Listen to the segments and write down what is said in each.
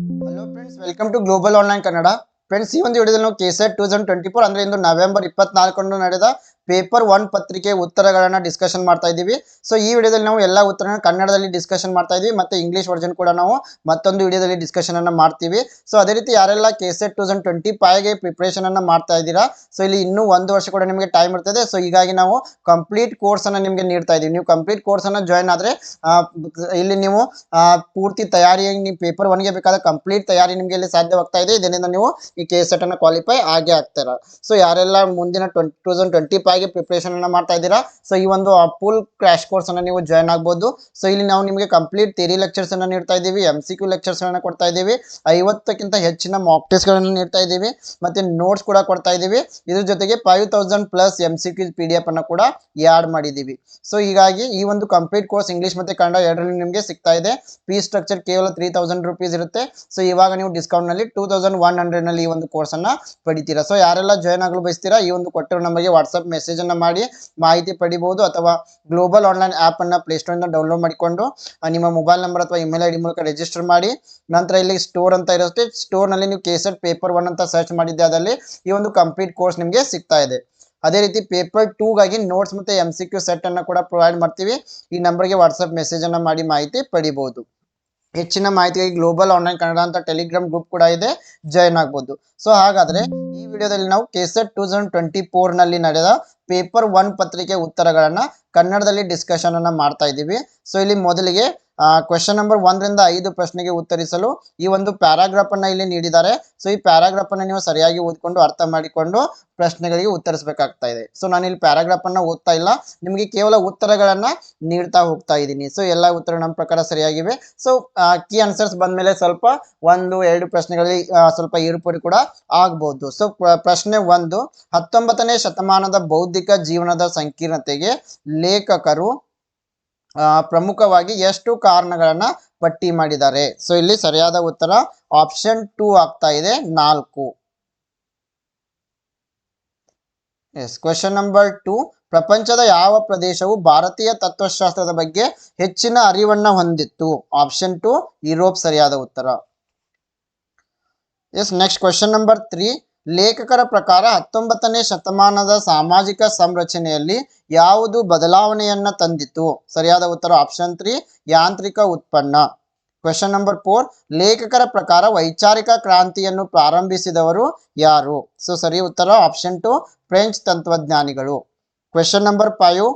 Hello friends welcome to global online Kannada friends ಈ ಒಂದು ವಿಡಿಯೋದಲ್ಲಿ ನಾವು KSET two thousand twenty four ಅಂದ್ರೆ ಇಂದು ನವೆಂಬರ್ ಇಪ್ಪತ್ನಾಲ್ಕರಂದು ನಡೆದ ಪೇಪರ್ ಒನ್ ಪತ್ರಿಕೆ ಉತ್ತರಗಳನ್ನ ಡಿಸ್ಕಷನ್ ಮಾಡ್ತಾ ಇದ್ದೀವಿ. ಸೊ ಈ ವಿಡಿಯೋದಲ್ಲಿ ನಾವು ಎಲ್ಲ ಉತ್ತರನ ಕನ್ನಡದಲ್ಲಿ ಡಿಸ್ಕಷನ್ ಮಾಡ್ತಾ ಇದ್ವಿ ಮತ್ತೆ ಇಂಗ್ಲಿಷ್ ವರ್ಜನ್ ಕೂಡ ನಾವು ಮತ್ತೊಂದು ವಿಡಿಯೋದಲ್ಲಿ ಡಿಸ್ಕಷನ್ ಅನ್ನ ಮಾಡ್ತೀವಿ. ಸೊ ಅದೇ ರೀತಿ ಯಾರೆಲ್ಲ ಕೆಸೆಟ್ ಟೂ ತೌಸಂಡ್ ಟ್ವೆಂಟಿ ಫೈವ್ಗೆ ಪ್ರಿಪ್ರೇಷನ್ ಅನ್ನ ಮಾಡ್ತಾ ಇದ್ದೀರಾ? ಸೊ ಇಲ್ಲಿ ಇನ್ನೂ ಒಂದು ವರ್ಷ ಕೂಡ ನಿಮಗೆ ಟೈಮ್ ಇರ್ತದೆ. ಸೊ ಹೀಗಾಗಿ ನಾವು ಕಂಪ್ಲೀಟ್ ಕೋರ್ಸ್ ಅನ್ನ ನಿಮಗೆ ನೀಡ್ತಾ ಇದ್ದೀವಿ. ನೀವು ಕಂಪ್ಲೀಟ್ ಕೋರ್ಸ್ ಅನ್ನ ಜಾಯ್ನ್ ಆದ್ರೆ ಇಲ್ಲಿ ನೀವು ಪೂರ್ತಿ ತಯಾರಿಯಾಗಿ ನೀವು ಪೇಪರ್ ಒನ್ಗೆ ಬೇಕಾದ ಕಂಪ್ಲೀಟ್ ತಯಾರಿ ನಿಮಗೆ ಇಲ್ಲಿ ಸಾಧ್ಯವಾಗ್ತಾ ಇದೆ. ಇದರಿಂದ ನೀವು ಈ ಕೆ ಸೆಟ್ ಅನ್ನ ಕ್ವಾಲಿಫೈ ಆಗೇ ಆಗ್ತೀರಾ. ಸೊ ಯಾರೆಲ್ಲ ಮುಂದಿನ ಟ್ವೆಂಟಿ ಟೂ ತೌಸಂಡ್ ಟ್ವೆಂಟಿ ಫೈವ್ಗೆ ಪ್ರಿಪ್ರೇಷನ್ ಅನ್ನ ಮಾಡ್ತಾ ಇದ್ದೀರಾ? ಸೊ ಈ ಒಂದು ಫುಲ್ ಕ್ರಾಶ್ ಕೋರ್ಸ್ ಅನ್ನ ನೀವು ಜಾಯ್ನ್ ಆಗಬಹುದು ಸೊ ಇಲ್ಲಿ ನಾವು ನಿಮಗೆ ಕಂಪ್ಲೀಟ್ ಥಿಯರಿ ಲೆಕ್ಚರ್ಸ್ ಅನ್ನ ನೀಡ್ತಾ ಇದ್ದೀವಿ ಎಂ ಸಿ ಕ್ಯೂ ಲೆಕ್ಚರ್ಸ್ ಗಳನ್ನ ಕೊಡ್ತಾ ಇದ್ದೀವಿ, ಐವತ್ತಕ್ಕಿಂತ ಹೆಚ್ಚಿನ ಮಾಕ್ ಟೆಸ್ಟ್ ಗಳನ್ನ ನೀಡ್ತಾ ಇದ್ದೀವಿ, ಮತ್ತೆ ನೋಟ್ಸ್ ಕೂಡ ಕೊಡ್ತಾ ಇದ್ದೀವಿ. ಇದ್ರ ಜೊತೆಗೆ five thousand plus M C Q P D F ಅನ್ನ ಕೂಡ ಆಡ್ ಮಾಡಿದೀವಿ ಸೊ ಹೀಗಾಗಿ ಈ ಒಂದು ಕಂಪ್ಲೀಟ್ ಕೋರ್ಸ್ ಇಂಗ್ಲಿಷ್ ಮತ್ತೆ ಕನ್ನಡ ಎರಡರಲ್ಲಿ ನಿಮಗೆ ಸಿಗ್ತಾ ಇದೆ. ಫೀಸ್ ಸ್ಟ್ರಕ್ಚರ್ ಕೇವಲ ತ್ರೀ ತೌಸಂಡ್ ರುಪೀಸ್ ಇರುತ್ತೆ. ಸೊ ಇವಾಗ ನೀವು ಡಿಸ್ಕೌಂಟ್ನಲ್ಲಿ ಟೂ ತೌಸಂಡ್ ಒನ್ ಹಂಡ್ರೆಡ್ನಲ್ಲಿ ಈ ಒಂದು ಕೋರ್ಸ್ ಅನ್ನ ಪಡಿತೀರಾ. ಸೊ ಯಾರೆಲ್ಲ ಜಾಯ್ನ್ ಆಗಲು ಬಯಸ್ತೀರಾ, ಈ ಒಂದು ಕೊಟ್ಟಿರೋ ನಮಗೆ ವಾಟ್ಸ್ಆಪ್ ಅನ್ನ ಮಾಡಿ ಮಾಹಿತಿ ಪಡಿಬಹುದು ಅಥವಾ ಗ್ಲೋಬಲ್ ಆನ್ಲೈನ್ ಆಪ್ ಅನ್ನ ಪ್ಲೇಸ್ಟೋರ್ ಇಂದ ಡೌನ್ಲೋಡ್ ಮಾಡಿಕೊಂಡು ನಿಮ್ಮ ಮೊಬೈಲ್ ನಂಬರ್ ಅಥವಾ ಇಮೇಲ್ ಐಡಿ ಮೂಲಕ ರಿಜಿಸ್ಟರ್ ಮಾಡಿ, ನಂತರ ಇಲ್ಲಿ ಸ್ಟೋರ್ ಅಂತ ಇರುತ್ತೆ. ಸ್ಟೋರ್ನಲ್ಲಿ ನೀವು ಕೇಸರ್ ಪೇಪರ್ ಒನ್ ಅಂತ ಸರ್ಚ್ ಮಾಡಿದ್ದೆ, ಅದರಲ್ಲಿ ಈ ಒಂದು ಕಂಪ್ಲೀಟ್ ಕೋರ್ಸ್ ನಿಮಗೆ ಸಿಗ್ತಾ ಇದೆ. ಅದೇ ರೀತಿ ಪೇಪರ್ ಟೂಗಾಗಿ ನೋಟ್ಸ್ ಮತ್ತೆ ಎಂ ಸಿ ಕ್ಯೂ ಸೆಟ್ ಅನ್ನ ಕೂಡ ಪ್ರೊವೈಡ್ ಮಾಡ್ತೀವಿ. ಈ ನಂಬರ್ಗೆ ವಾಟ್ಸ್ಆಪ್ ಮೆಸೇಜ್ ಅನ್ನ ಮಾಡಿ ಮಾಹಿತಿ ಪಡಿಬಹುದು ಹೆಚ್ಚಿನ ಮಾಹಿತಿಗಾಗಿ ಗ್ಲೋಬಲ್ ಆನ್ಲೈನ್ ಕನ್ನಡ ಅಂತ ಟೆಲಿಗ್ರಾಮ್ ಗ್ರೂಪ್ ಕೂಡ ಇದೆ ಜಾಯ್ನ್ ಆಗ್ಬೋದು. ಸೊ ಹಾಗಾದ್ರೆ ವಿಡಿಯೋದಲ್ಲಿ ನಾವು ಕೆಸೆಟ್ ಟೂ ತೌಸಂಡ್ ಟ್ವೆಂಟಿ ಫೋರ್ನಲ್ಲಿ ನಡೆದ ಪೇಪರ್ ಒನ್ ಪತ್ರಿಕೆ ಉತ್ತರಗಳನ್ನ ಕನ್ನಡದಲ್ಲಿ ಡಿಸ್ಕಷನ್ ಅನ್ನ ಮಾಡ್ತಾ ಇದ್ದೀವಿ. ಸೊ ಇಲ್ಲಿ ಮೊದಲಿಗೆ ಕ್ವೆಶನ್ ನಂಬರ್ ಒಂದರಿಂದ ಐದು ಪ್ರಶ್ನೆಗೆ ಉತ್ತರಿಸಲು ಈ ಒಂದು ಪ್ಯಾರಾಗ್ರಾಫ್ ಅನ್ನ ಇಲ್ಲಿ ನೀಡಿದ್ದಾರೆ. ಸೊ ಈ ಪ್ಯಾರಾಗ್ರಾಫ್ ಅನ್ನ ನೀವು ಸರಿಯಾಗಿ ಓದ್ಕೊಂಡು ಅರ್ಥ ಮಾಡಿಕೊಂಡು ಪ್ರಶ್ನೆಗಳಿಗೆ ಉತ್ತರಿಸಬೇಕಾಗ್ತಾ ಇದೆ. ಸೊ ನಾನು ಇಲ್ಲಿ ಪ್ಯಾರಾಗ್ರಾಫ್ ಅನ್ನ ಓದ್ತಾ ಇಲ್ಲ. ನಿಮಗೆ ಕೇವಲ ಉತ್ತರಗಳನ್ನ ನೀಡ್ತಾ ಹೋಗ್ತಾ ಇದ್ದೀನಿ. ಸೊ ಎಲ್ಲ ಉತ್ತರ ನಮ್ಮ ಪ್ರಕಾರ ಸರಿಯಾಗಿವೆ. ಸೊ ಕೀ ಆನ್ಸರ್ಸ್ ಬಂದ್ಮೇಲೆ ಸ್ವಲ್ಪ ಒಂದು, ಎರಡು ಪ್ರಶ್ನೆಗಳಲ್ಲಿ ಸ್ವಲ್ಪ ಏರುಪೇರು ಕೂಡ ಆಗ್ಬಹುದು ಸೊ ಪ್ರಶ್ನೆ ಒಂದು, ಹತ್ತೊಂಬತ್ತನೇ ಶತಮಾನದ ಬೌದ್ಧಿಕ ಜೀವನದ ಸಂಕೀರ್ಣತೆಗೆ ಲೇಖಕರು ಪ್ರಮುಖವಾಗಿ ಎಷ್ಟು ಕಾರಣಗಳನ್ನ ಪಟ್ಟಿ ಮಾಡಿದ್ದಾರೆ. ಸೊ ಇಲ್ಲಿ ಸರಿಯಾದ ಉತ್ತರ ಆಪ್ಷನ್ ಟೂ ಆಗ್ತಾ ಇದೆ, ನಾಲ್ಕು. ಎಸ್ ಕ್ವೆಶನ್ ನಂಬರ್ ಟು ಪ್ರಪಂಚದ ಯಾವ ಪ್ರದೇಶವು ಭಾರತೀಯ ತತ್ವಶಾಸ್ತ್ರದ ಬಗ್ಗೆ ಹೆಚ್ಚಿನ ಅರಿವನ್ನ ಹೊಂದಿತ್ತು? ಆಪ್ಷನ್ ಟು ಯುರೋಪ್ ಸರಿಯಾದ ಉತ್ತರ. Yes next question number three ಲೇಖಕರ ಪ್ರಕಾರ ಹತ್ತೊಂಬತ್ತನೇ ಶತಮಾನದ ಸಾಮಾಜಿಕ ಸಂರಚನೆಯಲ್ಲಿ ಯಾವುದು ಬದಲಾವಣೆಯನ್ನ ತಂದಿತು ಸರಿಯಾದ ಉತ್ತರ ಆಪ್ಷನ್ ತ್ರೀ ಯಾಂತ್ರಿಕ ಉತ್ಪನ್ನ. ಕ್ವೆಶನ್ ನಂಬರ್ ಫೋರ್ ಲೇಖಕರ ಪ್ರಕಾರ ವೈಚಾರಿಕ ಕ್ರಾಂತಿಯನ್ನು ಪ್ರಾರಂಭಿಸಿದವರು ಯಾರು? ಸೊ ಸರಿ ಉತ್ತರ ಆಪ್ಷನ್ ಟು ಫ್ರೆಂಚ್ ತತ್ವಜ್ಞಾನಿಗಳು ಕ್ವೆಶನ್ ನಂಬರ್ ಫೈವ್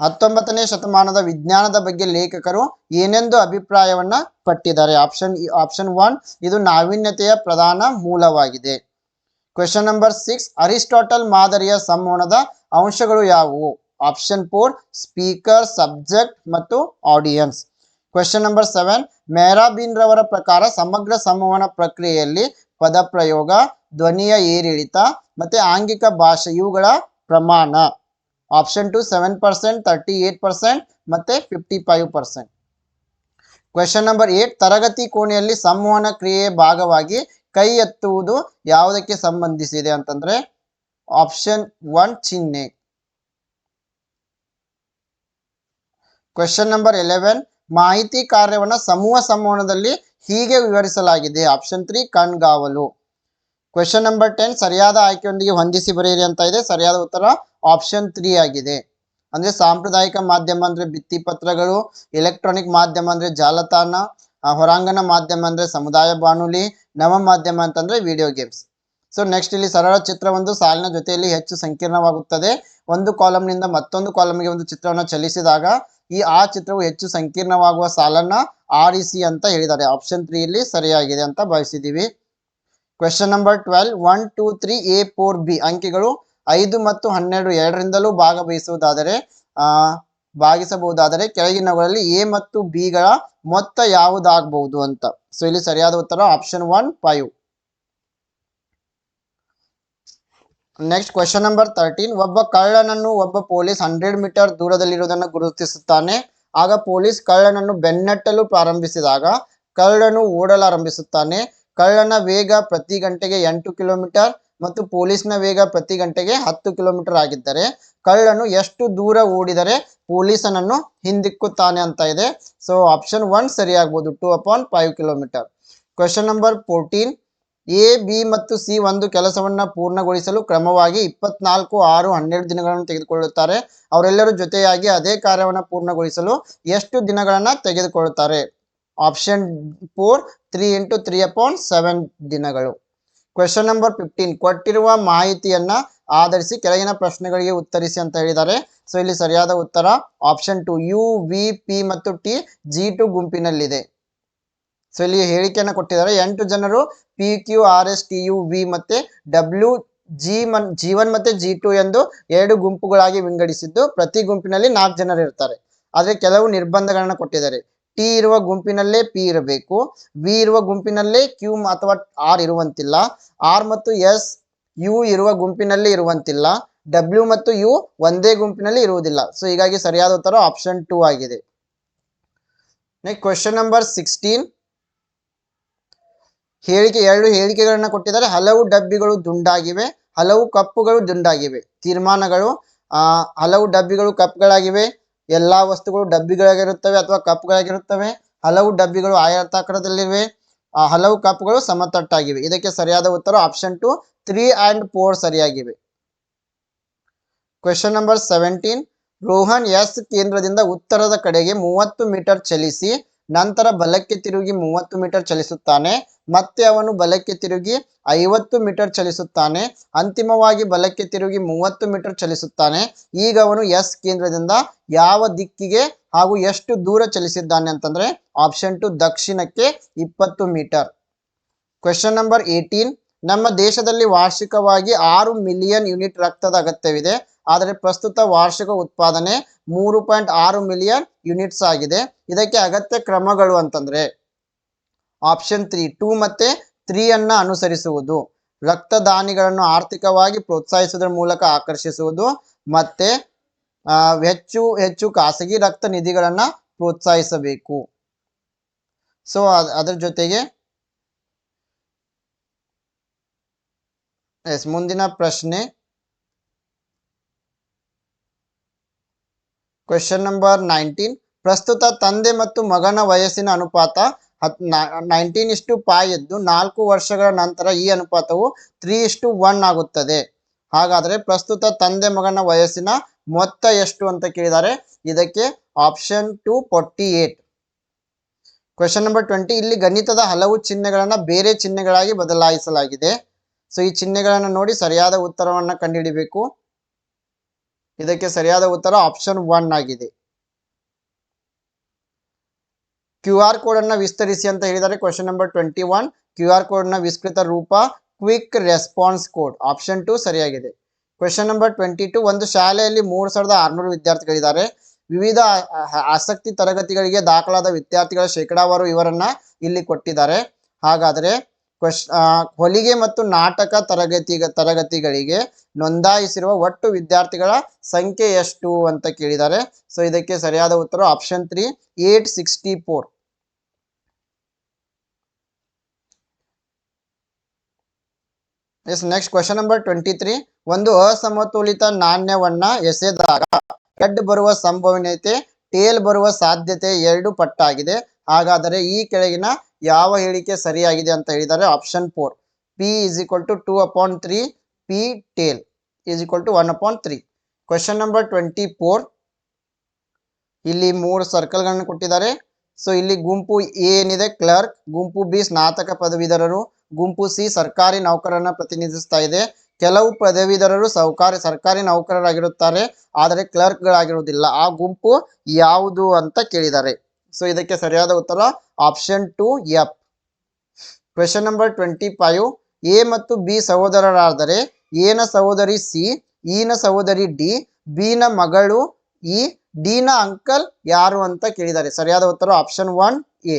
ಹತ್ತೊಂಬತ್ತನೇ ಶತಮಾನದ ವಿಜ್ಞಾನದ ಬಗ್ಗೆ ಲೇಖಕರು ಏನೆಂದು ಅಭಿಪ್ರಾಯವನ್ನ ಪಟ್ಟಿದ್ದಾರೆ? ಆಪ್ಷನ್ ಆಪ್ಷನ್ ಒನ್ ಇದು ನಾವೀನ್ಯತೆಯ ಪ್ರಧಾನ ಮೂಲವಾಗಿದೆ. ಕ್ವೆಶನ್ ನಂಬರ್ ಸಿಕ್ಸ್ ಅರಿಸ್ಟಾಟಲ್ ಮಾದರಿಯ ಸಂವಹನದ ಅಂಶಗಳು ಯಾವುವು? ಆಪ್ಷನ್ ಫೋರ್ ಸ್ಪೀಕರ್ ಸಬ್ಜೆಕ್ಟ್ ಮತ್ತು audience question number seven Mehrabian ರವರ ಪ್ರಕಾರ ಸಮಗ್ರ ಸಂವಹನ ಪ್ರಕ್ರಿಯೆಯಲ್ಲಿ ಪದಪ್ರಯೋಗ, ಧ್ವನಿಯ ಏರಿಳಿತ ಮತ್ತೆ ಆಂಗಿಕ ಭಾಷೆ ಇವುಗಳ ಪ್ರಮಾಣ. Option two seven percent thirty eight percent ಮತ್ತೆ fifty five percent question number eight ತರಗತಿ ಕೋಣೆಯಲ್ಲಿ ಸಂವಹನ ಕ್ರಿಯೆಯ ಭಾಗವಾಗಿ ಕೈ ಎತ್ತುವುದು ಯಾವುದಕ್ಕೆ ಸಂಬಂಧಿಸಿದೆ ಅಂತಂದ್ರೆ ಆಪ್ಷನ್ ಒನ್ ಚಿಹ್ನೆ. ಕ್ವೆಶನ್ ನಂಬರ್ ಎಲೆವೆನ್ ಮಾಹಿತಿ ಕಾರ್ಯವನ್ನ ಸಮೂಹ ಸಂವಹನದಲ್ಲಿ ಹೀಗೆ ವಿವರಿಸಲಾಗಿದೆ. ಆಪ್ಷನ್ ತ್ರೀ ಕಣ್ಗಾವಲು. ಕ್ವೆಶನ್ ನಂಬರ್ ಟೆನ್ ಸರಿಯಾದ ಆಯ್ಕೆಯೊಂದಿಗೆ ಹೊಂದಿಸಿ ಬರೆಯಿರಿ ಅಂತ ಇದೆ. ಸರಿಯಾದ ಉತ್ತರ ಆಪ್ಷನ್ ತ್ರೀ ಆಗಿದೆ. ಅಂದ್ರೆ ಸಾಂಪ್ರದಾಯಿಕ ಮಾಧ್ಯಮ ಅಂದ್ರೆ ಭಿತ್ತಿಪತ್ರಗಳು ಎಲೆಕ್ಟ್ರಾನಿಕ್ ಮಾಧ್ಯಮ ಅಂದ್ರೆ ಜಾಲತಾಣ ಹೊರಾಂಗಣ ಮಾಧ್ಯಮ ಅಂದ್ರೆ ಸಮುದಾಯ ಬಾನುಲಿ ನವ ಮಾಧ್ಯಮ ಅಂತಂದ್ರೆ ವಿಡಿಯೋ ಗೇಮ್ಸ್ ಸೊ ನೆಕ್ಸ್ಟ್ ಇಲ್ಲಿ ಸರಳ ಚಿತ್ರ ಒಂದು, ಸಾಲಿನ ಜೊತೆಯಲ್ಲಿ ಹೆಚ್ಚು ಸಂಕೀರ್ಣವಾಗುತ್ತದೆ. ಒಂದು ಕಾಲಂನಿಂದ ಮತ್ತೊಂದು ಕಾಲಂಗೆ ಒಂದು ಚಿತ್ರವನ್ನು ಚಲಿಸಿದಾಗ ಈ ಆ ಚಿತ್ರವು ಹೆಚ್ಚು ಸಂಕೀರ್ಣವಾಗುವ ಸಾಲನ್ನ ಆರಿಸಿ ಅಂತ ಹೇಳಿದ್ದಾರೆ. ಆಪ್ಷನ್ ತ್ರೀ ಇಲ್ಲಿ ಸರಿಯಾಗಿದೆ ಅಂತ ಭಾವಿಸಿದೀವಿ question number twelve one two three A four B ಅಂಕಿಗಳು ಐದು ಮತ್ತು ಹನ್ನೆರಡು ಎರಡರಿಂದಲೂ ಭಾಗವಹಿಸುವುದಾದರೆ, ಆ, ಭಾಗಿಸಬಹುದಾದರೆ ಕೆಳಗಿನವುಗಳಲ್ಲಿ ಎ ಮತ್ತು ಬಿಗಳ ಮೊತ್ತ ಯಾವುದಾಗಬಹುದು ಅಂತ. ಸೊ ಇಲ್ಲಿ ಸರಿಯಾದ ಉತ್ತರ option one five next question number thirteen ಒಬ್ಬ ಕಳ್ಳನನ್ನು ಒಬ್ಬ ಪೊಲೀಸ್ ಹಂಡ್ರೆಡ್ ಮೀಟರ್ ದೂರದಲ್ಲಿರುವುದನ್ನು ಗುರುತಿಸುತ್ತಾನೆ. ಆಗ ಪೊಲೀಸ್ ಕಳ್ಳನನ್ನು ಬೆನ್ನಟ್ಟಲು ಪ್ರಾರಂಭಿಸಿದಾಗ ಕಳ್ಳನು ಓಡಲಾರಂಭಿಸುತ್ತಾನೆ. ಕಳ್ಳನ ವೇಗ ಪ್ರತಿ ಗಂಟೆಗೆ ಎಂಟು ಕಿಲೋಮೀಟರ್ ಮತ್ತು ಪೊಲೀಸ್ನ ವೇಗ ಪ್ರತಿ ಗಂಟೆಗೆ ಹತ್ತು ಕಿಲೋಮೀಟರ್ ಆಗಿದ್ದರೆ ಕಳ್ಳನು ಎಷ್ಟು ದೂರ ಓಡಿದರೆ ಪೊಲೀಸನನ್ನು ಹಿಂದಿಕ್ಕುತ್ತಾನೆ ಅಂತ ಇದೆ. So option one ಸರಿಯಾಗ್ಬೋದು. Two upon five kilometre question number fourteen A B ಮತ್ತು ಸಿ ಒಂದು ಕೆಲಸವನ್ನು ಪೂರ್ಣಗೊಳಿಸಲು ಕ್ರಮವಾಗಿ ಇಪ್ಪತ್ನಾಲ್ಕು, ಆರು, ಹನ್ನೆರಡು ದಿನಗಳನ್ನು ತೆಗೆದುಕೊಳ್ಳುತ್ತಾರೆ. ಅವರೆಲ್ಲರೂ ಜೊತೆಯಾಗಿ ಅದೇ ಕಾರ್ಯವನ್ನು ಪೂರ್ಣಗೊಳಿಸಲು ಎಷ್ಟು ದಿನಗಳನ್ನು ತೆಗೆದುಕೊಳ್ಳುತ್ತಾರೆ? Option four three into three upon seven ದಿನಗಳು. ಕ್ವೆಶನ್ ನಂಬರ್ ಫಿಫ್ಟೀನ್ ಕೊಟ್ಟಿರುವ ಮಾಹಿತಿಯನ್ನ ಆಧರಿಸಿ ಕೆಳಗಿನ ಪ್ರಶ್ನೆಗಳಿಗೆ ಉತ್ತರಿಸಿ ಅಂತ ಹೇಳಿದ್ದಾರೆ. ಸೊ ಇಲ್ಲಿ ಸರಿಯಾದ ಉತ್ತರ option two U V P ಮತ್ತು ಟಿ ಜಿ ಟು ಗುಂಪಿನಲ್ಲಿದೆ. ಸೊ ಇಲ್ಲಿ ಹೇಳಿಕೆಯನ್ನು ಕೊಟ್ಟಿದ್ದಾರೆ. ಎಂಟು ಜನರು P Q R S T U V ಮತ್ತೆ ಡಬ್ಲ್ಯೂ ಜಿ ಮನ್ ಜಿ ಒನ್ ಮತ್ತೆ ಜಿ ಟು ಎಂದು ಎರಡು ಗುಂಪುಗಳಾಗಿ ವಿಂಗಡಿಸಿದ್ದು ಪ್ರತಿ ಗುಂಪಿನಲ್ಲಿ ನಾಲ್ಕು ಜನರು ಇರ್ತಾರೆ ಆದರೆ ಕೆಲವು ನಿರ್ಬಂಧಗಳನ್ನು ಕೊಟ್ಟಿದ್ದಾರೆ. ಟಿ ಇರುವ ಗುಂಪಿನಲ್ಲೇ ಪಿ ಇರಬೇಕು. ವಿ ಇರುವ ಗುಂಪಿನಲ್ಲೇ ಕ್ಯೂ ಅಥವಾ ಆರ್ ಇರುವಂತಿಲ್ಲ. ಆರ್ ಮತ್ತು ಎಸ್ ಯು ಇರುವ ಗುಂಪಿನಲ್ಲಿ ಇರುವಂತಿಲ್ಲ. ಡಬ್ಲ್ಯೂ ಮತ್ತು ಯು ಒಂದೇ ಗುಂಪಿನಲ್ಲಿ ಇರುವುದಿಲ್ಲ. ಸೊ ಹೀಗಾಗಿ ಸರಿಯಾದ ಉತ್ತರ ಆಪ್ಷನ್ ಟೂ ಆಗಿದೆ. ನೆಕ್ಸ್ಟ್ ಕ್ವೆಶನ್ ನಂಬರ್ ಸಿಕ್ಸ್ಟೀನ್ ಹೇಳಿಕೆ, ಎರಡು ಹೇಳಿಕೆಗಳನ್ನು ಕೊಟ್ಟಿದ್ದಾರೆ. ಹಲವು ಡಬ್ಬಿಗಳು ದುಂಡಾಗಿವೆ. ಹಲವು ಕಪ್ಪುಗಳು ದುಂಡಾಗಿವೆ. ತೀರ್ಮಾನಗಳು ಹಲವು ಡಬ್ಬಿಗಳು ಕಪ್ಗಳಾಗಿವೆ. ಎಲ್ಲಾ ವಸ್ತುಗಳು ಡಬ್ಬಿಗಳಾಗಿರುತ್ತವೆ ಅಥವಾ ಕಪ್ಗಳಾಗಿರುತ್ತವೆ. ಹಲವು ಡಬ್ಬಿಗಳು ಆಯತಾಕಾರದಲ್ಲಿವೆ. ಆ, ಹಲವು ಕಪ್ಗಳು ಸಮತಟ್ಟಾಗಿವೆ. ಇದಕ್ಕೆ ಸರಿಯಾದ ಉತ್ತರ option two three and four ಸರಿಯಾಗಿವೆ. Question number seventeen Rohan S ಕೇಂದ್ರದಿಂದ ಉತ್ತರದ ಕಡೆಗೆ ಮೂವತ್ತು ಮೀಟರ್ ಚಲಿಸಿ ನಂತರ ಬಲಕ್ಕೆ ತಿರುಗಿ ಮೂವತ್ತು ಮೀಟರ್ ಚಲಿಸುತ್ತಾನೆ, ಮತ್ತೆ ಅವನು ಬಲಕ್ಕೆ ತಿರುಗಿ ಐವತ್ತು ಮೀಟರ್ ಚಲಿಸುತ್ತಾನೆ, ಅಂತಿಮವಾಗಿ ಬಲಕ್ಕೆ ತಿರುಗಿ ಮೂವತ್ತು ಮೀಟರ್ ಚಲಿಸುತ್ತಾನೆ. ಈಗ ಅವನು ಎಸ್ ಕೇಂದ್ರದಿಂದ ಯಾವ ದಿಕ್ಕಿಗೆ ಹಾಗೂ ಎಷ್ಟು ದೂರ ಚಲಿಸಿದ್ದಾನೆ ಅಂತಂದ್ರೆ ಆಪ್ಷನ್ ಟು ದಕ್ಷಿಣಕ್ಕೆ ಇಪ್ಪತ್ತು ಮೀಟರ್. ಕ್ವೆಶನ್ ನಂಬರ್ ಏಯ್ಟೀನ್, ನಮ್ಮ ದೇಶದಲ್ಲಿ ವಾರ್ಷಿಕವಾಗಿ ಆರು ಮಿಲಿಯನ್ ಯೂನಿಟ್ ರಕ್ತದ ಅಗತ್ಯವಿದೆ. ಆದರೆ ಪ್ರಸ್ತುತ ವಾರ್ಷಿಕ ಉತ್ಪಾದನೆ ಮೂರು ಪಾಯಿಂಟ್ ಆರು ಮಿಲಿಯನ್ ಯೂನಿಟ್ಸ್ ಆಗಿದೆ. ಇದಕ್ಕೆ ಅಗತ್ಯ ಕ್ರಮಗಳು ಅಂತಂದ್ರೆ ಆಪ್ಷನ್ ತ್ರೀ, ಟೂ ಮತ್ತೆ ತ್ರೀ ಅನ್ನ ಅನುಸರಿಸುವುದು, ರಕ್ತದಾನಿಗಳನ್ನು ಆರ್ಥಿಕವಾಗಿ ಪ್ರೋತ್ಸಾಹಿಸುವುದರ ಮೂಲಕ ಆಕರ್ಷಿಸುವುದು ಮತ್ತೆ ಹೆಚ್ಚು ಹೆಚ್ಚು ಖಾಸಗಿ ರಕ್ತ ನಿಧಿಗಳನ್ನು ಪ್ರೋತ್ಸಾಹಿಸಬೇಕು. ಸೊ ಅದರ ಜೊತೆಗೆ, ಎಸ್, ಮುಂದಿನ ಪ್ರಶ್ನೆ. ಕ್ವೆಶನ್ ನಂಬರ್ ನೈನ್ಟೀನ್ ಪ್ರಸ್ತುತ ತಂದೆ ಮತ್ತು ಮಗನ ವಯಸ್ಸಿನ ಅನುಪಾತ ಹತ್ ನೈನ್ಟೀನ್ ಇಷ್ಟು ಪಾಯ್ ಎದ್ದು ನಾಲ್ಕು ವರ್ಷಗಳ ನಂತರ ಈ ಅನುಪಾತವು ತ್ರೀ ಇಷ್ಟು ಒನ್ ಆಗುತ್ತದೆ. ಹಾಗಾದರೆ ಪ್ರಸ್ತುತ ತಂದೆ ಮಗನ ವಯಸ್ಸಿನ ಮೊತ್ತ ಎಷ್ಟು ಅಂತ ಕೇಳಿದ್ದಾರೆ ಇದಕ್ಕೆ option two forty eight question number twenty ಇಲ್ಲಿ ಗಣಿತದ ಹಲವು ಚಿಹ್ನೆಗಳನ್ನು ಬೇರೆ ಚಿಹ್ನೆಗಳಾಗಿ ಬದಲಾಯಿಸಲಾಗಿದೆ. ಸೊ ಈ ಚಿಹ್ನೆಗಳನ್ನು ನೋಡಿ ಸರಿಯಾದ ಉತ್ತರವನ್ನು ಕಂಡುಹಿಡಿಬೇಕು. ಇದಕ್ಕೆ ಸರಿಯಾದ ಉತ್ತರ ಆಪ್ಷನ್ ಒನ್ ಆಗಿದೆ. ಕ್ಯೂ ಆರ್ ಕೋಡ್ ಅನ್ನ ವಿಸ್ತರಿಸಿ ಅಂತ ಹೇಳಿದ್ದಾರೆ question number twenty one Q R code ವಿಸ್ತೃತ ರೂಪ quick response code option two ಸರಿಯಾಗಿದೆ. ಕ್ವೆಶನ್ ನಂಬರ್ ಟ್ವೆಂಟಿ ಟು ಒಂದು ಶಾಲೆಯಲ್ಲಿ ಮೂರು ಸಾವಿರದ ಆರುನೂರು ವಿದ್ಯಾರ್ಥಿಗಳಿದ್ದಾರೆ. ವಿವಿಧ ಆಸಕ್ತಿ ತರಗತಿಗಳಿಗೆ ದಾಖಲಾದ ವಿದ್ಯಾರ್ಥಿಗಳ ಶೇಕಡಾವಾರು ಇವರನ್ನ ಇಲ್ಲಿ ಕೊಟ್ಟಿದ್ದಾರೆ. ಹಾಗಾದ್ರೆ ಕ್ವಶ್ ಹೊಲಿಗೆ ಮತ್ತು ನಾಟಕ ತರಗತಿ, ತರಗತಿಗಳಿಗೆ ನೋಂದಾಯಿಸಿರುವ ಒಟ್ಟು ವಿದ್ಯಾರ್ಥಿಗಳ ಸಂಖ್ಯೆ ಎಷ್ಟು ಅಂತ ಕೇಳಿದ್ದಾರೆ. ಸೊ ಇದಕ್ಕೆ ಸರಿಯಾದ ಉತ್ತರ option three eight sixty four yes next question number twenty three ಒಂದು ಅಸಮತೋಲಿತ ನಾಣ್ಯವನ್ನ ಎಸೆದಾಗ ಹೆಡ್ ಬರುವ ಸಂಭವನೀಯತೆ ಟೇಲ್ ಬರುವ ಸಾಧ್ಯತೆ ಎರಡು ಪಟ್ಟಾಗಿದೆ. ಹಾಗಾದರೆ ಈ ಕೆಳಗಿನ ಯಾವ ಹೇಳಿಕೆ ಸರಿಯಾಗಿದೆ ಅಂತ ಹೇಳಿದರೆ option four P is equal to two upon three P tail is equal to one upon three question number twenty four ಇಲ್ಲಿ ಮೂರು ಸರ್ಕಲ್ಗಳನ್ನು ಕೊಟ್ಟಿದ್ದಾರೆ. ಸೊ ಇಲ್ಲಿ ಗುಂಪು ಎ ಏನಿದೆ? ಕ್ಲರ್ಕ್ ಗುಂಪು ಬಿ ಸ್ನಾತಕ ಪದವೀಧರರು. ಗುಂಪು ಸಿ ಸರ್ಕಾರಿ ನೌಕರರನ್ನು ಪ್ರತಿನಿಧಿಸ್ತಾ ಇದೆ. ಕೆಲವು ಪದವೀಧರರು ಸೌಕಾರಿ, ಸರ್ಕಾರಿ ನೌಕರರಾಗಿರುತ್ತಾರೆ. ಆದರೆ ಕ್ಲರ್ಕ್ಗಳಾಗಿರುವುದಿಲ್ಲ ಆ ಗುಂಪು ಯಾವುದು ಅಂತ ಕೇಳಿದ್ದಾರೆ. ಸೊ ಇದಕ್ಕೆ ಸರಿಯಾದ ಉತ್ತರ option two F question number twenty five A ಮತ್ತು ಬಿ ಸಹೋದರರಾದರೆ ಎನ ಸಹೋದರಿ ಸಿ ಇನ ಸಹೋದರಿ ಡಿ ಬಿನ ಮಗಳು ಇ ಡಿನ ಅಂಕಲ್ ಯಾರು ಅಂತ ಕೇಳಿದ್ದಾರೆ. ಸರಿಯಾದ ಉತ್ತರ ಆಪ್ಷನ್ ಒನ್ ಎ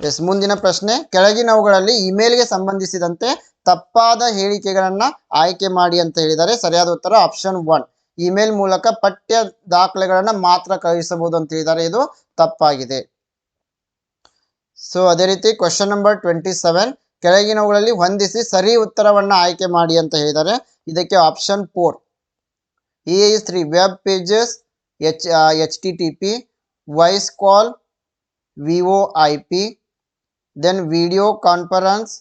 ಎಸ್ ಮುಂದಿನ ಪ್ರಶ್ನೆ, ಕೆಳಗಿನವುಗಳಲ್ಲಿ ಇಮೇಲ್ಗೆ ಸಂಬಂಧಿಸಿದಂತೆ ತಪ್ಪಾದ ಹೇಳಿಕೆಗಳನ್ನ ಆಯ್ಕೆ ಮಾಡಿ ಅಂತ ಹೇಳಿದ್ದಾರೆ. ಸರಿಯಾದ ಉತ್ತರ ಆಪ್ಷನ್ ಒನ್ ಇಮೇಲ್ ಮೂಲಕ ಪಠ್ಯ ದಾಖಲೆಗಳನ್ನು ಮಾತ್ರ ಕಳುಹಿಸಬಹುದು ಅಂತ ಹೇಳಿದ್ದಾರೆ. ಇದು ತಪ್ಪಾಗಿದೆ. ಸೊ ಅದೇ ರೀತಿ ಕ್ವಶನ್ ನಂಬರ್ ಟ್ವೆಂಟಿ ಸೆವೆನ್ ಕೆಳಗಿನವುಗಳಲ್ಲಿ ಹೊಂದಿಸಿ ಸರಿ ಉತ್ತರವನ್ನು ಆಯ್ಕೆ ಮಾಡಿ ಅಂತ ಹೇಳಿದ್ದಾರೆ. ಇದಕ್ಕೆ option four A is three web pages H H T T P voice call V O I P then video conference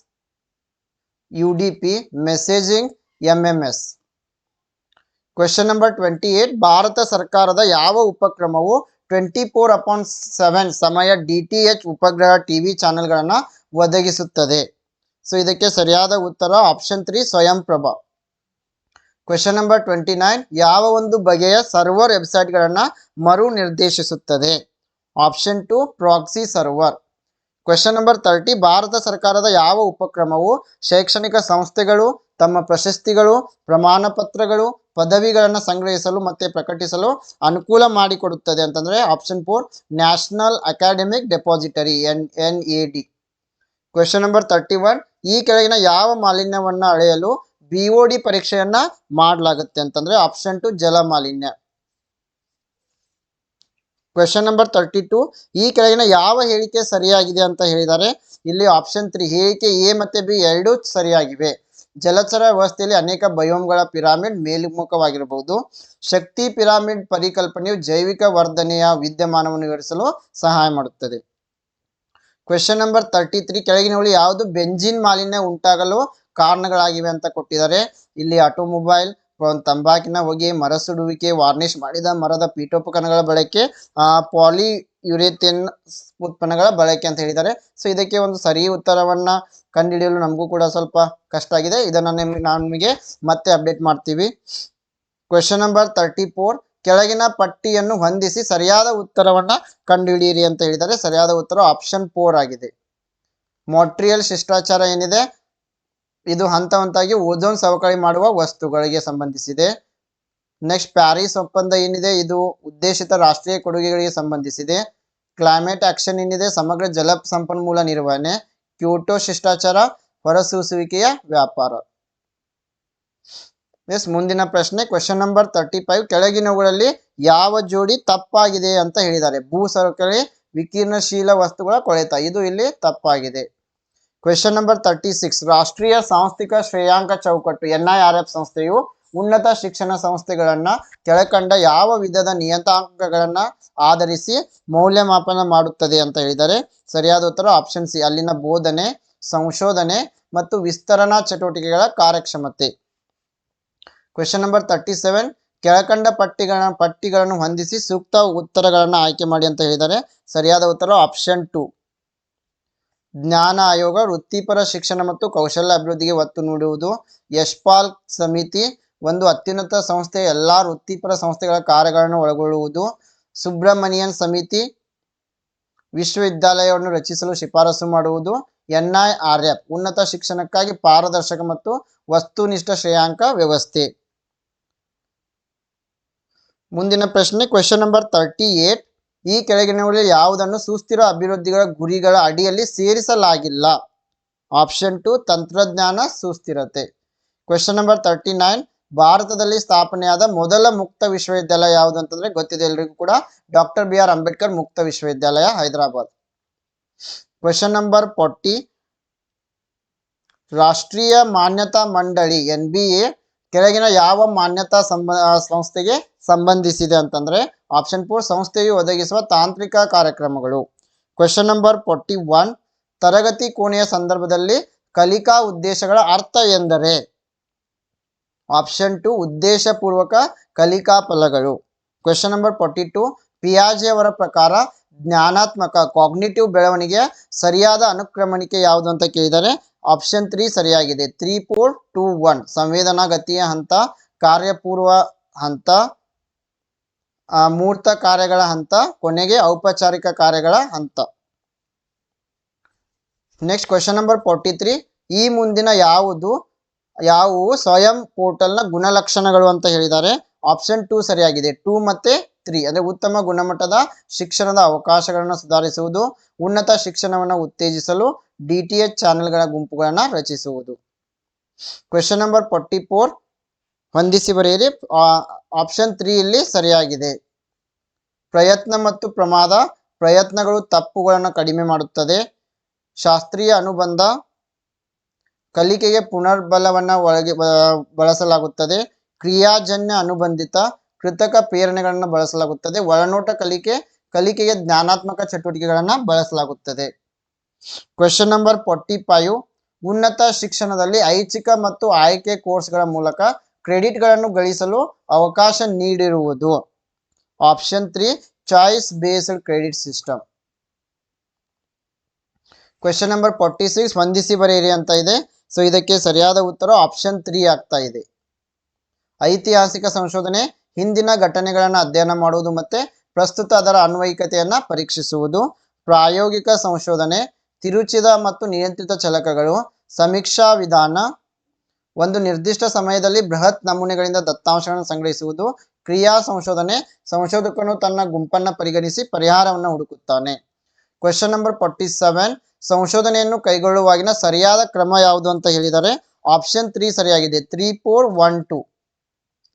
U D P messaging M M S question number twenty eight Bharat ಸರ್ಕಾರದ ಯಾವ ಉಪಕ್ರಮವು twenty four upon seven ಸಮಯ D T H ಉಪಗ್ರಹ TV ಚಾನೆಲ್ಗಳನ್ನು ಒದಗಿಸುತ್ತದೆ? So ಇದಕ್ಕೆ ಸರಿಯಾದ ಉತ್ತರ option three Swayamprabha. Question number twenty nine ಯಾವ ಒಂದು ಬಗೆಯ ಸರ್ವರ್ ವೆಬ್ಸೈಟ್ಗಳನ್ನು ಮರು ನಿರ್ದೇಶಿಸುತ್ತದೆ? Option two proxy server question number thirty Bharat ಸರ್ಕಾರದ ಯಾವ ಉಪಕ್ರಮವು ಶೈಕ್ಷಣಿಕ ಸಂಸ್ಥೆಗಳು ತಮ್ಮ ಪ್ರಶಸ್ತಿಗಳು ಪ್ರಮಾಣ ಪತ್ರಗಳು ಪದವಿಗಳನ್ನು ಸಂಗ್ರಹಿಸಲು ಮತ್ತೆ ಪ್ರಕಟಿಸಲು ಅನುಕೂಲ ಮಾಡಿಕೊಡುತ್ತದೆ ಅಂತಂದ್ರೆ option four national academic depository N N A D question number thirty one ಈ ಕೆಳಗಿನ ಯಾವ ಮಾಲಿನ್ಯವನ್ನ ಅಳೆಯಲು ಬಿ ಒ ಡಿ ಪರೀಕ್ಷೆಯನ್ನ ಮಾಡಲಾಗುತ್ತೆ ಅಂತಂದ್ರೆ ಆಪ್ಷನ್ ಟು ಜಲ ಮಾಲಿನ್ಯ. ಕ್ವೆಶನ್ ನಂಬರ್ ತರ್ಟಿ ಟು ಈ ಕೆಳಗಿನ ಯಾವ ಹೇಳಿಕೆ ಸರಿಯಾಗಿದೆ ಅಂತ ಹೇಳಿದ್ದಾರೆ ಇಲ್ಲಿ ಆಪ್ಷನ್ ತ್ರೀ ಹೇಳಿಕೆ ಎ ಮತ್ತೆ ಬಿ ಎರಡೂ ಸರಿಯಾಗಿವೆ. ಜಲಚರ ವ್ಯವಸ್ಥೆಯಲ್ಲಿ ಅನೇಕ ಬಯೋಮ್ಗಳ ಪಿರಾಮಿಡ್ ಮೇಲ್ಮುಖವಾಗಿರಬಹುದು. ಶಕ್ತಿ ಪಿರಾಮಿಡ್ ಪರಿಕಲ್ಪನೆಯು ಜೈವಿಕ ವರ್ಧನೆಯ ವಿದ್ಯಮಾನವನ್ನು ವಿವರಿಸಲು ಸಹಾಯ ಮಾಡುತ್ತದೆ. ಕ್ವೆಶನ್ ನಂಬರ್ ತರ್ಟಿ ತ್ರೀ ಕೆಳಗಿನವುಗಳು ಯಾವುದು ಬೆಂಜಿನ್ ಮಾಲಿನ್ಯ ಉಂಟಾಗಲು ಕಾರಣಗಳಾಗಿವೆ ಅಂತ ಕೊಟ್ಟಿದ್ದಾರೆ. ಇಲ್ಲಿ ಆಟೋಮೊಬೈಲ್ ತಂಬಾಕಿನ ಹೊಗೆ ಮರ ಸುಡುವಿಕೆ ವಾರ್ನಿಷ್ ಮಾಡಿದ ಮರದ ಪೀಠೋಪಕರಣಗಳ ಬಳಕೆ ಪಾಲಿ ಯುರೇಥಿಯನ್ ಉತ್ಪನ್ನಗಳ ಬಳಕೆ ಅಂತ ಹೇಳಿದ್ದಾರೆ. ಸೊ ಇದಕ್ಕೆ ಒಂದು ಸರಿ ಉತ್ತರವನ್ನ ಕಂಡುಹಿಡಿಯಲು ನಮಗೂ ಕೂಡ ಸ್ವಲ್ಪ ಕಷ್ಟ ಆಗಿದೆ. ಇದನ್ನ ನಿಮ್ಗೆ ನಿಮಗೆ ಮತ್ತೆ ಅಪ್ಡೇಟ್ ಮಾಡ್ತೀವಿ. ಕ್ವೆಶನ್ ನಂಬರ್ ತರ್ಟಿ ಕೆಳಗಿನ ಪಟ್ಟಿಯನ್ನು ಹೊಂದಿಸಿ ಸರಿಯಾದ ಉತ್ತರವನ್ನ ಕಂಡುಹಿಡಿಯಿರಿ ಅಂತ ಹೇಳಿದ್ದಾರೆ. ಸರಿಯಾದ ಉತ್ತರ ಆಪ್ಷನ್ ಫೋರ್ ಆಗಿದೆ. ಮೊಟ್ರಿಯಲ್ ಶಿಷ್ಟಾಚಾರ ಏನಿದೆ? ಇದು ಹಂತ ಹಂತವಾಗಿ ಓಜೋನ್ ಸವಕಳಿ ಮಾಡುವ ವಸ್ತುಗಳಿಗೆ ಸಂಬಂಧಿಸಿದೆ. ನೆಕ್ಸ್ಟ್ ಪ್ಯಾರಿಸ್ ಒಪ್ಪಂದ ಏನಿದೆ? ಇದು ಉದ್ದೇಶಿತ ರಾಷ್ಟ್ರೀಯ ಕೊಡುಗೆಗಳಿಗೆ ಸಂಬಂಧಿಸಿದೆ. ಕ್ಲೈಮೇಟ್ ಆಕ್ಷನ್ ಏನಿದೆ? ಸಮಗ್ರ ಜಲ ಸಂಪನ್ಮೂಲ ನಿರ್ವಹಣೆ, ಕ್ಯೂಟೋ ಶಿಷ್ಟಾಚಾರ, ಹೊರಸೂಸುವಿಕೆಯ ವ್ಯಾಪಾರ. ಎಸ್, ಮುಂದಿನ ಪ್ರಶ್ನೆ, ಕ್ವೆಶನ್ ನಂಬರ್ ತರ್ಟಿ ಫೈವ್ ಕೆಳಗಿನವುಗಳಲ್ಲಿ ಯಾವ ಜೋಡಿ ತಪ್ಪಾಗಿದೆ ಅಂತ ಹೇಳಿದ್ದಾರೆ. ಭೂ ಸರಕಳಿ ವಿಕಿರಣಶೀಲ ವಸ್ತುಗಳ ಕೊಳೆತ. ಇದು ಇಲ್ಲಿ ತಪ್ಪಾಗಿದೆ. ಕ್ವೆಶನ್ ನಂಬರ್ ತರ್ಟಿ ಸಿಕ್ಸ್, ರಾಷ್ಟ್ರೀಯ ಸಾಂಸ್ಥಿಕ ಶ್ರೇಯಾಂಕ ಚೌಕಟ್ಟು ಎನ್ ಸಂಸ್ಥೆಯು ಉನ್ನತ ಶಿಕ್ಷಣ ಸಂಸ್ಥೆಗಳನ್ನ ಕೆಳಕಂಡ ಯಾವ ವಿಧದ ನಿಯತಾಂಕಗಳನ್ನ ಆಧರಿಸಿ ಮೌಲ್ಯಮಾಪನ ಮಾಡುತ್ತದೆ ಅಂತ ಹೇಳಿದರೆ ಸರಿಯಾದ ಉತ್ತರ ಆಪ್ಷನ್ ಸಿ ಅಲ್ಲಿನ ಬೋಧನೆ, ಸಂಶೋಧನೆ ಮತ್ತು ವಿಸ್ತರಣಾ ಚಟುವಟಿಕೆಗಳ ಕಾರ್ಯಕ್ಷಮತೆ. ಕ್ವೆಶನ್ ನಂಬರ್ ತರ್ಟಿ ಸೆವೆನ್ ಕೆಳಕಂಡ ಪಟ್ಟಿಗಳ ಪಟ್ಟಿಗಳನ್ನು ಹೊಂದಿಸಿ ಸೂಕ್ತ ಉತ್ತರಗಳನ್ನು ಆಯ್ಕೆ ಮಾಡಿ ಅಂತ ಹೇಳಿದರೆ ಸರಿಯಾದ ಉತ್ತರ ಆಪ್ಷನ್ ಟು ಜ್ಞಾನ ಆಯೋಗ ವೃತ್ತಿಪರ ಶಿಕ್ಷಣ ಮತ್ತು ಕೌಶಲ್ಯ ಅಭಿವೃದ್ಧಿಗೆ ಒತ್ತು ನೀಡುವುದು. ಯಶ್ಪಾಲ್ ಸಮಿತಿ ಒಂದು ಅತ್ಯುನ್ನತ ಸಂಸ್ಥೆ, ಎಲ್ಲಾ ವೃತ್ತಿಪರ ಸಂಸ್ಥೆಗಳ ಕಾರ್ಯಗಳನ್ನು ಒಳಗೊಳ್ಳುವುದು. ಸುಬ್ರಹ್ಮಣಿಯನ್ ಸಮಿತಿ ವಿಶ್ವವಿದ್ಯಾಲಯವನ್ನು ರಚಿಸಲು ಶಿಫಾರಸು ಮಾಡುವುದು. ಎನ್ಐ ಆರ್ ಎಫ್ ಉನ್ನತ ಶಿಕ್ಷಣಕ್ಕಾಗಿ ಪಾರದರ್ಶಕ ಮತ್ತು ವಸ್ತುನಿಷ್ಠ ಶ್ರೇಯಾಂಕ ವ್ಯವಸ್ಥೆ. ಮುಂದಿನ ಪ್ರಶ್ನೆ, ಕ್ವೆಶನ್ ನಂಬರ್ ತರ್ಟಿ ಏಟ್. ಈ ಕೆಳಗಿನವುಗಳಲ್ಲಿ ಯಾವುದನ್ನು ಸುಸ್ಥಿರ ಅಭಿವೃದ್ಧಿಗಳ ಗುರಿಗಳ ಅಡಿಯಲ್ಲಿ ಸೇರಿಸಲಾಗಿಲ್ಲ? ಆಪ್ಷನ್ ಟು, ತಂತ್ರಜ್ಞಾನ ಸುಸ್ಥಿರತೆ. Question number thirty nine. ಭಾರತದಲ್ಲಿ ಸ್ಥಾಪನೆಯಾದ ಮೊದಲ ಮುಕ್ತ ವಿಶ್ವವಿದ್ಯಾಲಯ ಯಾವುದು ಅಂತಂದ್ರೆ ಗೊತ್ತಿದೆ ಎಲ್ರಿಗೂ ಕೂಡ ಡಾಕ್ಟರ್ ಬಿ ಆರ್ ಅಂಬೇಡ್ಕರ್ ಮುಕ್ತ ವಿಶ್ವವಿದ್ಯಾಲಯ, ಹೈದರಾಬಾದ್. ಕ್ವೆಶನ್ ನಂಬರ್ ಫೋರ್ಟಿ ರಾಷ್ಟ್ರೀಯ ಮಾನ್ಯತಾ ಮಂಡಳಿ ಎನ್ ಬಿ ಎ ಕೆಳಗಿನ ಯಾವ ಮಾನ್ಯತಾ ಸಂಸ್ಥೆಗೆ ಸಂಬಂಧಿಸಿದೆ ಅಂತಂದ್ರೆ ಆಪ್ಷನ್ ಫೋರ್ ಸಂಸ್ಥೆಯು ಒದಗಿಸುವ ತಾಂತ್ರಿಕ ಕಾರ್ಯಕ್ರಮಗಳು. ಕ್ವೆಶನ್ ನಂಬರ್ ಫೋರ್ಟಿ ಒನ್ ತರಗತಿ ಕೋಣೆಯ ಸಂದರ್ಭದಲ್ಲಿ ಕಲಿಕಾ ಉದ್ದೇಶಗಳ ಅರ್ಥ ಎಂದರೆ? ಆಪ್ಷನ್ ಟು ಉದ್ದೇಶಪೂರ್ವಕ ಕಲಿಕಾ ಫಲಗಳು. ಕ್ವೆಶನ್ ನಂಬರ್ ಫೋರ್ಟಿ ಟು ಪಿಯಾಜೆ ಅವರ ಪ್ರಕಾರ ಜ್ಞಾನಾತ್ಮಕ ಕಾಗ್ನಿಟಿವ್ ಬೆಳವಣಿಗೆ ಸರಿಯಾದ ಅನುಕ್ರಮಣಿಕೆ ಯಾವುದು ಅಂತ ಕೇಳಿದರೆ ಆಪ್ಷನ್ ತ್ರೀ ಸರಿಯಾಗಿದೆ. ತ್ರೀ ಫೋರ್ ಟೂ ಒನ್ ಸಂವೇದನಾ ಗತಿಯ ಹಂತ, ಕಾರ್ಯಪೂರ್ವ ಹಂತ ಮೂರ್ತ ಕಾರ್ಯಗಳ ಹಂತ, ಕೊನೆಗೆ ಔಪಚಾರಿಕ ಕಾರ್ಯಗಳ ಹಂತ. Next question number forty three ಈ ಮುಂದಿನ ಯಾವುದು ಯಾವುವು? ಸ್ವಯಂ ಪೋರ್ಟಲ್ನ ಗುಣಲಕ್ಷಣಗಳು ಅಂತ ಹೇಳಿದ್ದಾರೆ. ಆಪ್ಷನ್ ಟೂ ಸರಿಯಾಗಿದೆ. ಟೂ ಮತ್ತೆ ತ್ರೀ. ಅಂದ್ರೆ ಉತ್ತಮ ಗುಣಮಟ್ಟದ ಶಿಕ್ಷಣದ ಅವಕಾಶಗಳನ್ನು ಸುಧಾರಿಸುವುದು, ಉನ್ನತ ಶಿಕ್ಷಣವನ್ನು ಉತ್ತೇಜಿಸಲು, ಡಿ ಟಿ ಎಚ್ ಚಾನೆಲ್ಗಳ ಗುಂಪುಗಳನ್ನು ರಚಿಸುವುದು. ಕ್ವೆಶನ್ ನಂಬರ್ ಫೋರ್ಟಿ ಫೋರ್ ಹೊಂದಿಸಿ ಬರೆಯಿರಿ. ಆಪ್ಷನ್ ತ್ರೀ ಇಲ್ಲಿ ಸರಿಯಾಗಿದೆ. ಪ್ರಯತ್ನ ಮತ್ತು ಪ್ರಮಾದ. ಪ್ರಯತ್ನಗಳು ತಪ್ಪುಗಳನ್ನು ಕಡಿಮೆ ಮಾಡುತ್ತದೆ. ಶಾಸ್ತ್ರೀಯ ಅನುಬಂಧ. ಕಲಿಕೆಗೆ ಪುನರ್ಬಲವನ್ನು ಒಳಗೆ ಬಳಸಲಾಗುತ್ತದೆ. ಕ್ರಿಯಾಜನ್ಯ ಅನುಬಂಧಿತ, ಕೃತಕ ಪ್ರೇರಣೆಗಳನ್ನು ಬಳಸಲಾಗುತ್ತದೆ. ಒಳನೋಟ ಕಲಿಕೆ, ಕಲಿಕೆಗೆ ಜ್ಞಾನಾತ್ಮಕ ಚಟುವಟಿಕೆಗಳನ್ನು ಬಳಸಲಾಗುತ್ತದೆ. ಕ್ವೆಶನ್ ನಂಬರ್ ಫೋರ್ಟಿ ಫೈವ್ ಉನ್ನತ ಶಿಕ್ಷಣದಲ್ಲಿ ಐಚ್ಛಿಕ ಮತ್ತು ಆಯ್ಕೆ ಕೋರ್ಸ್ಗಳ ಮೂಲಕ ಕ್ರೆಡಿಟ್ಗಳನ್ನು ಗಳಿಸಲು ಅವಕಾಶ ನೀಡಿರುವುದು. Option three choice based credit system question number forty six ಹೊಂದಿಸಿ ಬರೆಯಿರಿ ಅಂತ ಇದೆ. ಸೊ ಇದಕ್ಕೆ ಸರಿಯಾದ ಉತ್ತರ ಆಪ್ಷನ್ ತ್ರೀ ಆಗ್ತಾ ಇದೆ. ಐತಿಹಾಸಿಕ ಸಂಶೋಧನೆ, ಹಿಂದಿನ ಘಟನೆಗಳನ್ನು ಅಧ್ಯಯನ ಮಾಡುವುದು ಮತ್ತು ಪ್ರಸ್ತುತ ಅದರ ಅನ್ವಯಿಕತೆಯನ್ನು ಪರೀಕ್ಷಿಸುವುದು, ಪ್ರಾಯೋಗಿಕ ಸಂಶೋಧನೆ, ತಿರುಚಿದ ಮತ್ತು ನಿಯಂತ್ರಿತ ಚಲಕಗಳು, ಸಮೀಕ್ಷಾ ವಿಧಾನ, ಒಂದು ನಿರ್ದಿಷ್ಟ ಸಮಯದಲ್ಲಿ ಬೃಹತ್ ನಮೂನೆಗಳಿಂದ ದತ್ತಾಂಶಗಳನ್ನು ಸಂಗ್ರಹಿಸುವುದು, ಕ್ರಿಯಾ ಸಂಶೋಧನೆ, ಸಂಶೋಧಕನು ತನ್ನ ಗುಂಪನ್ನ ಪರಿಗಣಿಸಿ ಪರಿಹಾರವನ್ನು ಹುಡುಕುತ್ತಾನೆ. ಕ್ವೆಶನ್ ನಂಬರ್ ಫೋರ್ಟಿ ಸೆವೆನ್ ಸಂಶೋಧನೆಯನ್ನು ಕೈಗೊಳ್ಳುವಾಗಿನ ಸರಿಯಾದ ಕ್ರಮ ಯಾವುದು ಅಂತ ಹೇಳಿದರೆ ಆಪ್ಷನ್ ತ್ರೀ ಸರಿಯಾಗಿದೆ. ತ್ರೀ ಫೋರ್ ಒನ್ ಟು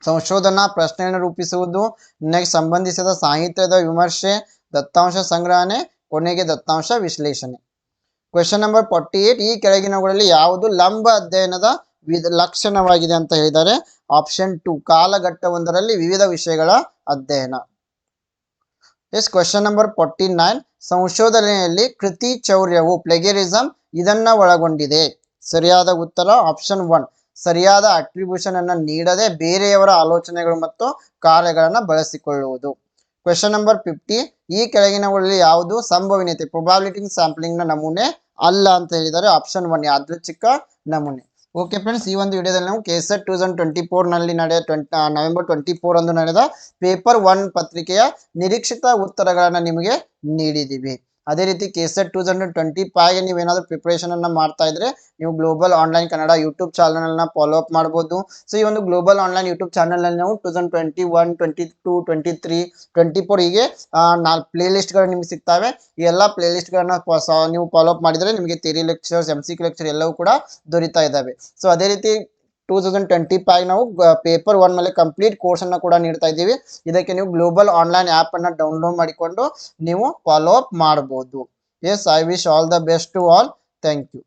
ಸಂಶೋಧನಾ ಪ್ರಶ್ನೆಯನ್ನು ರೂಪಿಸುವುದು ನೆಕ್ಸ್ಟ್ ಸಂಬಂಧಿಸಿದ ಸಾಹಿತ್ಯದ ವಿಮರ್ಶೆ, ದತ್ತಾಂಶ ಸಂಗ್ರಹಣೆ, ಕೊನೆಗೆ ದತ್ತಾಂಶ ವಿಶ್ಲೇಷಣೆ. ಕ್ವೆಶನ್ ನಂಬರ್ ಫೋರ್ಟಿ ಏಟ್ ಈ ಕೆಳಗಿನವುಗಳಲ್ಲಿ ಯಾವುದು ಲಂಬ ಅಧ್ಯಯನದ ಲಕ್ಷಣವಾಗಿದೆ ಅಂತ ಹೇಳಿದರೆ ಆಪ್ಷನ್ ಟು ಕಾಲಘಟ್ಟವೊಂದರಲ್ಲಿ ವಿವಿಧ ವಿಷಯಗಳ ಅಧ್ಯಯನ. Yes question number forty nine ಸಂಶೋಧನೆಯಲ್ಲಿ ಕೃತಿ ಚೌರ್ಯವು ಪ್ಲೆಗರಿಸಮ್ ಇದನ್ನ ಒಳಗೊಂಡಿದೆ. ಸರಿಯಾದ ಉತ್ತರ ಆಪ್ಷನ್ ಒನ್. ಸರಿಯಾದ ಅಟ್ರಿಬ್ಯೂಷನ್ ಅನ್ನು ನೀಡದೆ ಬೇರೆಯವರ ಆಲೋಚನೆಗಳು ಮತ್ತು ಕಾರ್ಯಗಳನ್ನು ಬಳಸಿಕೊಳ್ಳುವುದು. Question number fifty. ಈ ಕೆಳಗಿನವುಗಳಲ್ಲಿ ಯಾವುದು ಸಂಭವನೀಯತೆ? ಪ್ರೊಬಾಬಿಲಿಟಿ ಸ್ಯಾಂಪ್ಲಿಂಗ್ ನಮೂನೆ ಅಲ್ಲ ಅಂತ ಹೇಳಿದರೆ ಆಪ್ಷನ್ ಒನ್ ಯಾದೃಚ್ಛಿಕ ನಮೂನೆ. ಓಕೆ ಫ್ರೆಂಡ್ಸ್ ಈ ಒಂದು ವಿಡಿಯೋದಲ್ಲಿ ನಾವು ಕೆಸೆಟ್ ಟೂ ತೌಸಂಡ್ ಟ್ವೆಂಟಿ ಫೋರ್ನಲ್ಲಿ ನಡೆದ ಟ್ವೆಂಟಿ ನವೆಂಬರ್ ಟ್ವೆಂಟಿ ಫೋರ್ ಅಂದು ನಡೆದ ಪೇಪರ್ ಒನ್ ಪತ್ರಿಕೆಯ ನಿರೀಕ್ಷಿತ ಉತ್ತರಗಳನ್ನು ನಿಮಗೆ ನೀಡಿದ್ದೀವಿ. ಅದೇ ರೀತಿ KSET two thousand twenty five ನೀವೇನಾದ್ರೂ ಪ್ರಿಪರೇಷನ್ ಅನ್ನ ಮಾಡ್ತಾ ಇದ್ರೆ ನೀವು ಗ್ಲೋಬಲ್ ಆನ್ಲೈನ್ ಕನ್ನಡ ಯೂಟ್ಯೂಬ್ ಚಾನಲ್ನ ಫಾಲೋ ಅಪ್ ಮಾಡ್ಬೋದು. ಸೊ ಈ ಒಂದು ಗ್ಲೋಬಲ್ ಆನ್ಲೈನ್ ಯೂಟ್ಯೂಬ್ ಚಾನಲ್ನಲ್ಲಿ ನಾವು two thousand twenty one twenty two twenty three twenty four ಹೀಗೆ ನಾಲ್ಕು ಪ್ಲೇ ಲಿಸ್ಟ್ಗಳು ನಿಮ್ಗೆ ಸಿಗ್ತವೆ. ಈ ಎಲ್ಲ ಪ್ಲೇ ಲಿಸ್ಟ್ಗಳನ್ನ ನೀವು ಫಾಲೋ ಅಪ್ ಮಾಡಿದ್ರೆ ನಿಮಗೆ theory lectures M C lecture ಎಲ್ಲವೂ ಕೂಡ ದೊರೀತಾ ಇದ್ದಾವೆ. ಸೊ ಅದೇ ರೀತಿ ಟೂ ತೌಸಂಡ್ ಟ್ವೆಂಟಿ ಫೈವ್ ನಾವು ಪೇಪರ್ ಒನ್ ಮೇಲೆ ಕಂಪ್ಲೀಟ್ ಕೋರ್ಸ್ ಅನ್ನ ಕೂಡ ನೀಡ್ತಾ ಇದ್ದೀವಿ. ಇದಕ್ಕೆ ನೀವು ಗ್ಲೋಬಲ್ ಆನ್ಲೈನ್ ಆ್ಯಪ್ ಅನ್ನ ಡೌನ್ಲೋಡ್ ಮಾಡಿಕೊಂಡು ನೀವು ಫಾಲೋ ಅಪ್ ಮಾಡಬಹುದು yes I wish all the best to all thank you